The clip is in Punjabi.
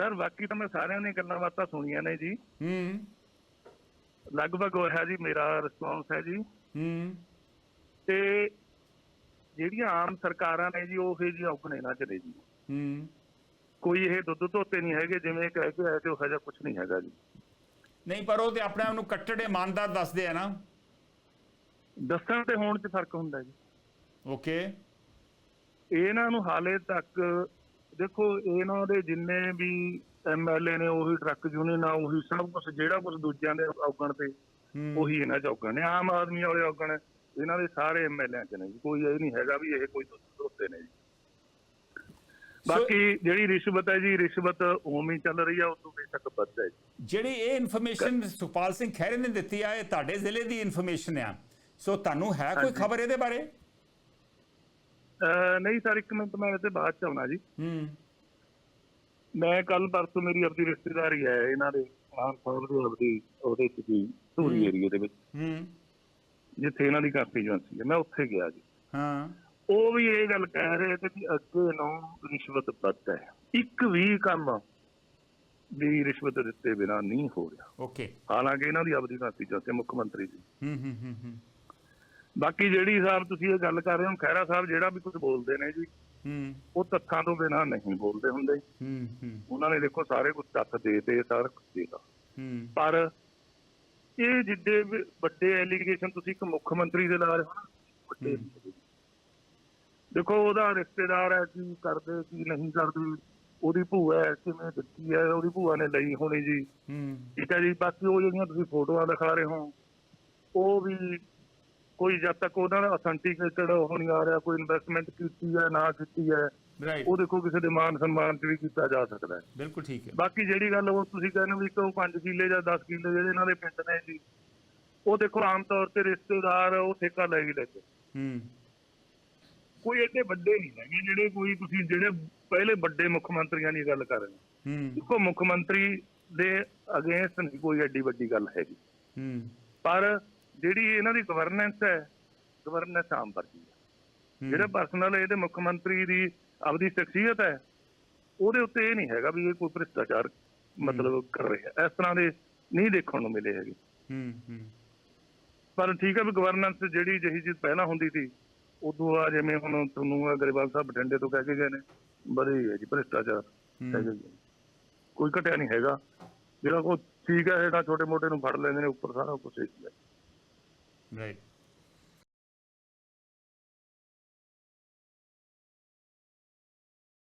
ਸਰ ਬਾਕੀ ਤਾਂ ਮੈਂ ਸਾਰਿਆਂ ਨੇ ਗੱਲਾਂ ਬਾਤਾਂ ਸੁਣੀਆਂ ਨੇ ਜੀ। ਹੂੰ। ਲਗਭਗ ਉਹ ਹੈ ਜੀ ਮੇਰਾ ਰਿਸਪੌਂਸ ਹੈ ਜੀ। ਹੂੰ। ਤੇ ਜਿਹੜੀਆਂ ਆਮ ਸਰਕਾਰਾਂ ਨੇ ਜੀ ਉਹ ਇਹ ਜੀ ਔਕਣੇ ਨਾ ਚਲੇ ਜੀ। ਹੂੰ। ਕੋਈ ਇਹ ਦੁੱਧ ਧੋਤੇ ਨਹੀਂ ਹੈਗੇ ਜਿਵੇਂ ਕਹਿ ਕੇ ਆਏ ਤੇ ਉਹ ਜਿਹਾ ਕੁਝ ਨਹੀਂ ਹੈਗਾ ਜੀ। ਨਹੀਂ ਪਰ ਉਹ ਤੇ ਆਪਣੇ ਆਪ ਨੂੰ ਕੱਟੜ ਇਮਾਨਦਾਰ ਦੱਸਦੇ ਆ ਨਾ। ਦੱਸਣ ਤੇ ਹੋਣ 'ਚ ਫ਼ਰਕ ਹੁੰਦਾ ਜੀ। ਓਕੇ। ਇਹਨਾਂ ਨੂੰ ਹਾਲੇ ਤੱਕ ਦੇਖੋ ਇਹਨਾਂ ਦੇ ਜਿੰਨੇ ਵੀ ਐਮਐਲਏ ਨੇ ਉਹੀ ਟਰੱਕ ਯੂਨੀਅਨ ਆ ਉਹੀ ਸਭ ਕੁਝ ਜਿਹੜਾ ਕੁਝ ਦੂਜਿਆਂ ਦੇ ਔਗਣ ਤੇ ਉਹੀ ਇਹਨਾਂ ਚ ਔਗਣ ਨੇ। ਆਮ ਆਦਮੀ ਵਾਲੇ ਔਗਣ ਇਹਨਾਂ ਦੇ ਸਾਰੇ ਐਮਐਲਏ ਚ ਨੇ ਕੋਈ ਇਹ ਨਹੀਂ ਹੈਗਾ ਵੀ ਇਹ ਕੋਈ ਦੋਸਤੇ ਨੇ ਜੀ। ਬਾਕੀ ਜਿਹੜੀ ਰਿਸ਼ਵਤ ਹੈ ਜੀ ਰਿਸ਼ਵਤ ਉਵੇਂ ਹੀ ਚੱਲ ਰਹੀ ਆ ਉਸ ਤੋਂ ਬੇਸ਼ੱਕ ਵੱਧ ਹੈ ਜਿਹੜੀ ਇਹ ਇਨਫੋਰਮੇਸ਼ਨ ਸੁਪਾਲ ਸਿੰਘ ਖਹਿਰੇ ਨੇ ਦਿੱਤੀ ਆ ਇਹ ਤੁਹਾਡੇ ਜ਼ਿਲ੍ਹੇ ਦੀ ਇਨਫੋਰਮੇਸ਼ਨ ਆ। ਸੋ ਤੁਹਾਨੂੰ ਹੈ ਕੋਈ। ਖਬਰ ਇਹਦੇ ਬਾਰੇ? ਨਹੀਂ ਸਰ ਇੱਕ ਮਿੰਟ ਮੈਂ ਇਹਦੇ ਬਾਅਦ ਚ ਆਉਣਾ ਜੀ। ਹੂੰ। ਮੈਂ ਕੱਲ ਪਰਸੋਂ ਮੇਰੀ ਆਪਣੀ ਰਿਸ਼ਤੇਦਾਰੀ ਹੈ ਇਹਨਾਂ ਦੇ ਆਮ ਸਾਹਿਬ ਦੇ ਆਪਦੀ ਉਹਦੇ ਚ ਜੀ ਧੂਰੀ ਏਰੀਏ ਦੇ ਵਿੱਚ। ਹੂੰ। ਜਿੱਥੇ ਇਹਨਾਂ ਦੀ ਕੰਸਟੀਚੁਐਂਸੀ ਹੈ ਮੈਂ ਉੱਥੇ ਗਿਆ ਜੀ। ਹਾਂ। ਉਹ ਵੀ ਇਹ ਗੱਲ ਕਹਿ ਰਹੇ ਤੇ ਕਿ ਅੱਗੇ ਨੂੰ ਰਿਸ਼ਵਤ ਵੱਧ ਹੈ। ਇੱਕ ਵੀ ਕੰਮ ਵੀ ਰਿਸ਼ਵਤ ਦਿੱਤੇ ਬਿਨਾ ਨਹੀਂ ਹੋ ਰਿਹਾ। ਓਕੇ ਹਾਲਾਂਕਿ ਇਹਨਾਂ ਦੀ ਆਪਦੀ ਕੰਸਟੀਚੁਐਂਸੀ ਮੁੱਖ ਮੰਤਰੀ ਦੀ। ਹੂੰ ਹੂੰ ਹੂੰ ਹੂੰ। ਬਾਕੀ ਜਿਹੜੀ ਸਾਹਿਬ ਤੁਸੀਂ ਇਹ ਗੱਲ ਕਰ ਰਹੇ ਹੋ ਖਹਿਰਾ ਸਾਹਿਬ ਜਿਹੜਾ ਵੀ ਕੁਝ ਬੋਲਦੇ ਨੇ ਜੀ ਹੂੰ। ਉਹ ਤੱਥਾਂ ਤੋਂ ਬਿਨਾ ਨਹੀਂ ਬੋਲਦੇ ਹੁੰਦੇ। ਹੂੰ ਹੂੰ। ਉਹਨਾਂ ਨੇ ਦੇਖੋ ਸਾਰੇ ਕੁਝ ਤੱਥ ਦੇਤੇ ਸਾਰਾ ਕੁਝ ਦੇਤਾ। ਹੂੰ। ਪਰ ਇਹ ਵੀ ਵੱਡੇ ਐਲੀਗੇਸ਼ਨ ਤੁਸੀਂ ਇੱਕ ਮੁੱਖ ਮੰਤਰੀ ਦੇ ਲਾ ਰਹੇ ਹੋ। ਨਾ ਵੱਡੇ ਦੇਖੋ ਉਹਦਾ ਰਿਸ਼ਤੇਦਾਰ ਹੈ ਕੀ ਕਰਦੇ ਕੀ ਨਹੀਂ ਕਰਦੇ। ਉਹਦੀ ਭੂਆ ਹੈ ਕਿਵੇਂ ਦਿੱਤੀ ਹੈ ਉਹਦੀ ਭੂਆ ਨੇ ਲਈ ਹੋਣੀ ਜੀ। ਹੂੰ। ਠੀਕ ਹੈ ਜੀ ਬਾਕੀ ਉਹ ਜਿਹੜੀਆਂ ਤੁਸੀਂ ਫੋਟੋਆਂ ਦਿਖਾ ਰਹੇ ਹੋ ਉਹ ਵੀ ਕੋਈ ਜਦ ਤੱਕ ਉਹਨਾਂ ਦਾ ਅਥੈਂਟੀਕੇਟਡ ਹੋ ਨਹੀਂ ਆ ਰਿਹਾ ਕੋਈ ਇਨਵੈਸਟਮੈਂਟ ਕੀਤੀ ਹੈ ਨਾ ਕੀਤੀ ਹੈ ਉਹ ਦੇਖੋ ਕਿਸੇ ਦੇ ਮਾਨ ਸਨਮਾਨ ਚ ਵੀ ਕੀਤਾ ਜਾ ਸਕਦਾ ਹੈ। ਬਿਲਕੁਲ ਠੀਕ ਹੈ। ਬਾਕੀ ਜਿਹੜੀ ਗੱਲ ਉਹ ਤੁਸੀਂ ਕਹਿੰਦੇ ਹੋ ਵੀ ਕਿ ਉਹ 5 ਕਿੱਲੇ ਜਾਂ 10 ਕਿੱਲੇ ਜਿਹੜੇ ਇਹਨਾਂ ਦੇ ਪਿੰਡ ਨੇ ਜੀ ਉਹ ਦੇਖੋ ਆਮ ਤੌਰ ਤੇ ਰਿਸ਼ਤੇਦਾਰ ਉਹ ਠੇਕਾ ਲੈ ਕੇ ਲੈ ਕੇ ਹੂੰ। ਕੋਈ ਐਡੇ ਵੱਡੇ ਨਹੀਂ ਹੈਗੇ ਜਿਹੜੇ ਕੋਈ ਤੁਸੀਂ ਜਿਹੜੇ ਪਹਿਲੇ ਵੱਡੇ ਮੁੱਖ ਮੰਤਰੀਆਂ ਦੀ ਗੱਲ ਕਰ ਰਹੇ ਹੋ। ਹੂੰ। ਦੇਖੋ ਮੁੱਖ ਮੰਤਰੀ ਦੇ ਅਗੇਂਸਟ ਨਹੀਂ ਕੋਈ ਐਡੀ ਵੱਡੀ ਗੱਲ ਹੈਗੀ। ਹੂੰ। ਪਰ ਜਿਹੜੀ ਇਹਨਾਂ ਦੀ ਗਵਰਨੈਂਸ ਹੈ ਗਵਰਨੈਂਸ ਆਮ ਵਰਗੀ ਹੈ। ਜਿਹੜਾ ਪਰਸਨਲ ਇਹਦੇ ਮੁੱਖ ਮੰਤਰੀ ਦੀ ਆਪਦੀ ਸ਼ਖਸੀਅਤ ਹੈ ਉਹਦੇ ਉੱਤੇ ਇਹ ਨਹੀਂ ਹੈਗਾ ਵੀ ਇਹ ਕੋਈ ਭ੍ਰਿਸ਼ਟਾਚਾਰ ਮਤਲਬ ਕਰ ਰਿਹਾ ਇਸ ਤਰ੍ਹਾਂ ਦੇ ਨਹੀਂ ਦੇਖਣ ਨੂੰ ਮਿਲੇ ਹੈਗੇ। ਹੂੰ ਹੂੰ। ਪਰ ਠੀਕ ਹੈ ਵੀ ਗਵਰਨੈਂਸ ਜਿਹੜੀ ਜਿਹੀ ਚੀਜ਼ ਪਹਿਲਾਂ ਹੁੰਦੀ ਸੀ ਉਦੋਂ ਆ ਜਿਵੇਂ ਹੁਣ ਤੁਹਾਨੂੰ ਅਗਰਵਾਲ ਸਾਹਿਬ ਬਠਿੰਡੇ ਤੋਂ ਕਹਿ ਕੇ ਗਏ ਨੇ ਬੜੀ ਹੈ ਜੀ ਭ੍ਰਿਸ਼ਟਾਚਾਰ ਜੀ। ਕੋਈ ਘਟਿਆ ਨਹੀਂ ਹੈਗਾ। ਜਿਹੜਾ ਕੋ ਠੀਕ ਹੈ ਜਿਹੜਾ ਛੋਟੇ ਮੋਟੇ ਨੂੰ ਫੜ ਲੈਂਦੇ ਨੇ ਉੱਪਰ ਸਾਰਾ ਕੁਝ ਹੀ ਹੈ। Right.